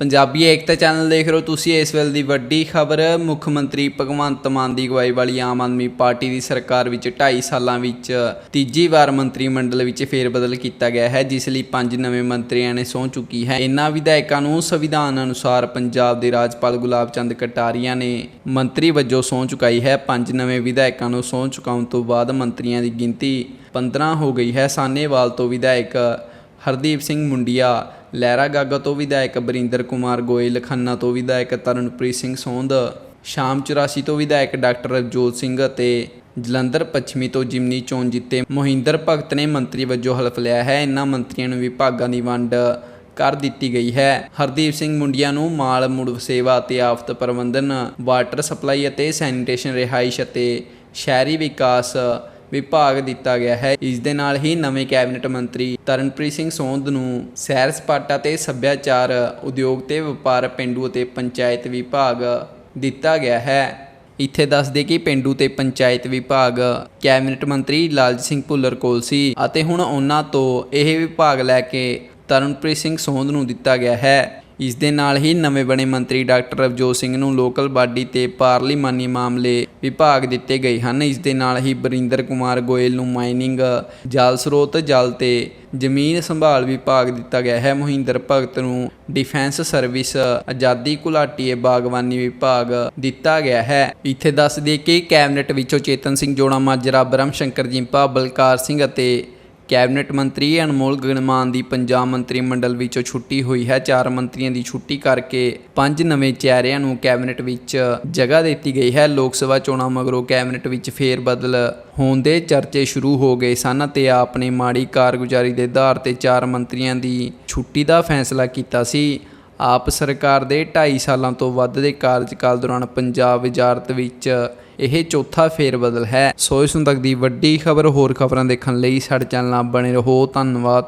ਪੰਜਾਬੀ ਏਕਤਾ channel ਦੇਖ ਰਹੇ ਹੋ ਤੁਸੀਂ, ਇਸ ਵੇਲੇ ਦੀ ਵੱਡੀ ਖਬਰ, ਮੁੱਖ ਮੰਤਰੀ ਭਗਵੰਤ ਮਾਨ ਦੀ ਅਗਵਾਈ ਵਾਲੀ ਆਮ ਆਦਮੀ ਪਾਰਟੀ ਦੀ ਸਰਕਾਰ ਵਿੱਚ 2.5 ਸਾਲਾਂ ਵਿੱਚ ਤੀਜੀ ਵਾਰ ਮੰਤਰੀ ਮੰਡਲ ਵਿੱਚ ਫੇਰਬਦਲ ਕੀਤਾ ਗਿਆ ਹੈ, ਜਿਸ ਲਈ ਪੰਜ ਨਵੇਂ ਮੰਤਰੀਆਂ ਨੇ ਸਹੁੰ ਚੁੱਕੀ ਹੈ। ਇਹਨਾਂ ਵਿਧਾਇਕਾਂ ਨੂੰ ਸੰਵਿਧਾਨ ਅਨੁਸਾਰ ਪੰਜਾਬ ਦੇ ਰਾਜਪਾਲ ਗੁਲਾਬ ਚੰਦ ਕਟਾਰੀਆ ਨੇ ਮੰਤਰੀ ਵਜੋਂ ਸਹੁੰ ਚੁਕਾਈ ਹੈ। ਪੰਜ ਨਵੇਂ ਵਿਧਾਇਕਾਂ ਨੂੰ ਸਹੁੰ ਚੁਕਾਉਣ ਤੋਂ ਬਾਅਦ ਮੰਤਰੀਆਂ ਦੀ ਗਿਣਤੀ 15 ਹੋ ਗਈ ਹੈ। ਸਾਨੇਵਾਲ ਤੋਂ ਵਿਧਾਇਕ ਹਰਦੀਪ ਸਿੰਘ ਮੁੰਡੀਆ ਲਹਿਰਾ ਗਾਗਾ ਤੋਂ ਵਿਧਾਇਕ ਬਰਿੰਦਰ ਕੁਮਾਰ ਗੋਇਲ, ਖੰਨਾ ਤੋਂ ਵਿਧਾਇਕ ਤਰਨਪ੍ਰੀਤ ਸਿੰਘ ਸੋਂਦ, ਸ਼ਾਮ 84 ਤੋਂ ਵਿਧਾਇਕ ਡਾਕਟਰ ਰਵਜੋਤ ਸਿੰਘ ਅਤੇ ਜਲੰਧਰ ਪੱਛਮੀ ਤੋਂ ਜਿਮਨੀ ਚੋਣ ਜਿੱਤੇ ਮੋਹਿੰਦਰ ਭਗਤ ਨੇ ਮੰਤਰੀ ਵਜੋਂ ਹਲਫ ਲਿਆ ਹੈ। ਇਨ੍ਹਾਂ ਮੰਤਰੀਆਂ ਨੂੰ ਵਿਭਾਗਾਂ ਦੀ ਵੰਡ ਕਰ ਦਿੱਤੀ ਗਈ ਹੈ। ਹਰਦੀਪ ਸਿੰਘ ਮੁੰਡੀਆਂ ਨੂੰ ਮਾਲ, ਮੁੜ ਸੇਵਾ ਅਤੇ ਆਫਤ ਪ੍ਰਬੰਧਨ, ਵਾਟਰ ਸਪਲਾਈ ਅਤੇ ਸੈਨੀਟੇਸ਼ਨ, ਰਿਹਾਇਸ਼ ਅਤੇ ਸ਼ਹਿਰੀ ਵਿਕਾਸ ਵਿਭਾਗ ਦਿੱਤਾ ਗਿਆ ਹੈ। ਇਸ ਦੇ ਨਾਲ ਹੀ ਨਵੇਂ ਕੈਬਨਿਟ ਮੰਤਰੀ ਤਰਨਪ੍ਰੀਤ ਸਿੰਘ ਸੋਂਦ ਨੂੰ ਸੈਰ ਸਪਾਟਾ ਤੇ ਸੱਭਿਆਚਾਰ ਉਦਯੋਗ ਤੇ ਵਪਾਰ ਪਿੰਡੂ ਅਤੇ ਪੰਚਾਇਤ ਵਿਭਾਗ ਦਿੱਤਾ ਗਿਆ ਹੈ। ਇੱਥੇ ਦੱਸਦੇ ਕਿ ਪਿੰਡੂ ਤੇ ਪੰਚਾਇਤ ਵਿਭਾਗ ਕੈਬਨਿਟ ਮੰਤਰੀ ਲਾਲਜੀਤ ਸਿੰਘ ਭੁੱਲਰ ਕੋਲ ਸੀ ਅਤੇ ਹੁਣ ਉਹਨਾਂ ਤੋਂ ਇਹ ਵਿਭਾਗ ਲੈ ਕੇ ਤਰਨਪ੍ਰੀਤ ਸਿੰਘ ਸੋਂਧ ਨੂੰ ਦਿੱਤਾ ਗਿਆ ਹੈ। ਇਸ ਦੇ ਨਾਲ ਹੀ ਨਵੇਂ ਬਣੇ ਮੰਤਰੀ ਡਾਕਟਰ ਰਵਜੋਤ ਸਿੰਘ ਨੂੰ ਲੋਕਲ ਬਾਡੀ ਤੇ ਪਾਰਲੀਮਾਨੀ ਮਾਮਲੇ ਵਿਭਾਗ ਦਿੱਤੇ ਗਏ ਹਨ। ਇਸ ਦੇ ਨਾਲ ਹੀ ਬਰਿੰਦਰ ਕੁਮਾਰ ਗੋਇਲ ਨੂੰ ਮਾਈਨਿੰਗ ਜਲ ਸਰੋਤ, ਜਲ ਤੇ ਜ਼ਮੀਨ ਸੰਭਾਲ ਵਿਭਾਗ ਦਿੱਤਾ ਗਿਆ ਹੈ। ਮੋਹਿੰਦਰ ਭਗਤ ਨੂੰ ਡਿਫੈਂਸ ਸਰਵਿਸ ਆਜ਼ਾਦੀ ਘੁਲਾਟੀਏ ਬਾਗਬਾਨੀ ਵਿਭਾਗ ਦਿੱਤਾ ਗਿਆ ਹੈ। ਇੱਥੇ ਦੱਸ ਦਈਏ ਕਿ ਕੈਬਨਿਟ ਵਿੱਚੋਂ ਚੇਤਨ ਸਿੰਘ ਜੋੜਾ, ਮਾਜਰਾ ਬ੍ਰਹਮ ਸ਼ੰਕਰ ਜਿੰਪਾ, ਬਲਕਾਰ ਸਿੰਘ ਅਤੇ ਕੈਬਨਿਟ ਮੰਤਰੀ ਅਨਮੋਲ ਗਗਨਮਾਨ ਦੀ ਪੰਜਾਬ ਮੰਤਰੀ ਮੰਡਲ ਵਿੱਚੋਂ ਛੁੱਟੀ ਹੋਈ ਹੈ। ਚਾਰ ਮੰਤਰੀਆਂ ਦੀ ਛੁੱਟੀ ਕਰਕੇ ਪੰਜ ਨਵੇਂ ਚਿਹਰਿਆਂ ਨੂੰ ਕੈਬਨਿਟ ਵਿੱਚ ਜਗ੍ਹਾ ਦਿੱਤੀ ਗਈ ਹੈ। ਲੋਕ ਸਭਾ ਚੋਣਾਂ ਮਗਰੋਂ ਕੈਬਨਿਟ ਵਿੱਚ ਫੇਰ ਬਦਲ ਹੋਣ ਦੇ ਚਰਚੇ ਸ਼ੁਰੂ ਹੋ ਗਏ ਸਨ ਤੇ ਆਪ ਨੇ ਮਾੜੀ ਕਾਰਗੁਜ਼ਾਰੀ ਦੇ ਆਧਾਰ ਤੇ ਚਾਰ ਮੰਤਰੀਆਂ ਦੀ ਛੁੱਟੀ ਦਾ ਫੈਸਲਾ ਕੀਤਾ ਸੀ। ਆਪ ਸਰਕਾਰ ਦੇ 2.5 ਸਾਲਾਂ ਤੋਂ ਵੱਧ ਦੇ ਕਾਰਜਕਾਲ ਦੌਰਾਨ ਪੰਜਾਬ ਵਜ਼ਾਰਤ ਵਿੱਚ ਇਹ ਚੌਥਾ ਫੇਰਬਦਲ ਹੈ। ਸੋ ਇਸ ਨੂੰ ਤੱਕ ਦੀ ਵੱਡੀ ਖਬਰ ਹੋਰ ਖਬਰਾਂ ਦੇਖਣ ਲਈ ਸਾਡੇ ਚੈਨਲ ਨਾਲ ਬਣੇ ਰਹੋ। ਧੰਨਵਾਦ।